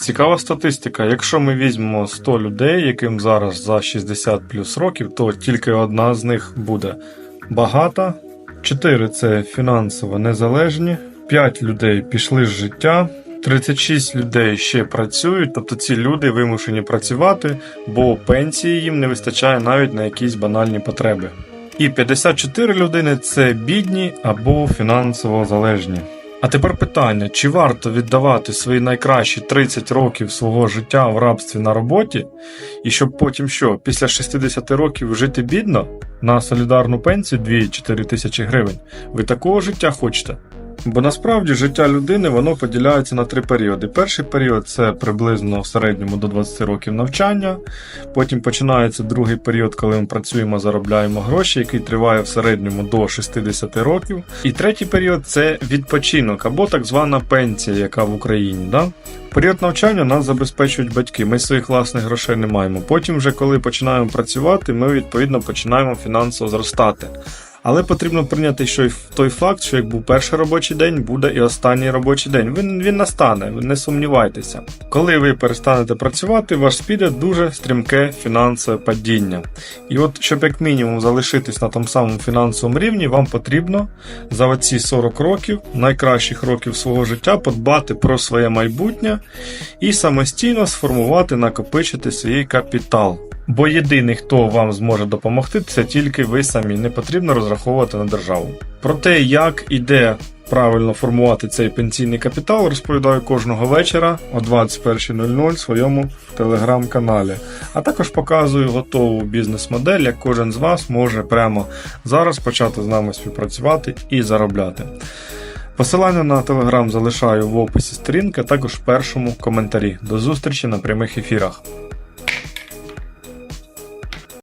Цікава статистика. Якщо ми візьмемо 100 людей, яким зараз за 60 плюс років, то тільки одна з них буде багата, 4 це фінансово незалежні, 5 людей пішли з життя. 36 людей ще працюють, тобто ці люди вимушені працювати, бо пенсії їм не вистачає навіть на якісь банальні потреби. І 54 людини це бідні або фінансово залежні. А тепер питання: чи варто віддавати свої найкращі 30 років свого життя в рабстві на роботі, і щоб потім що, після 60 років жити бідно на солідарну пенсію 2-4 тисячі гривень? Ви такого життя хочете? Бо насправді життя людини воно поділяється на три періоди. Перший період це приблизно в середньому до 20 років навчання. Потім починається другий період, коли ми працюємо, заробляємо гроші, який триває в середньому до 60 років. І третій період це відпочинок або так звана пенсія, яка в Україні. Да? Період навчання нас забезпечують батьки. Ми своїх власних грошей не маємо. Потім, вже коли починаємо працювати, ми відповідно починаємо фінансово зростати. Але потрібно прийняти що й той факт, що як був перший робочий день, буде і останній робочий день. Він, він настане, не сумнівайтеся. Коли ви перестанете працювати, ваш піде дуже стрімке фінансове падіння. І от, щоб як мінімум залишитись на тому самому фінансовому рівні, вам потрібно за оці 40 років, найкращих років свого життя, подбати про своє майбутнє і самостійно сформувати, накопичити свій капітал. Бо єдиний, хто вам зможе допомогти, це тільки ви самі. Не потрібно розраховувати на державу. Про те, як і де правильно формувати цей пенсійний капітал, розповідаю кожного вечора о 21.00 в своєму телеграм-каналі. А також показую готову бізнес-модель, як кожен з вас може прямо зараз почати з нами співпрацювати і заробляти. Посилання на телеграм залишаю в описі сторінки, а також в першому коментарі. До зустрічі на прямих ефірах.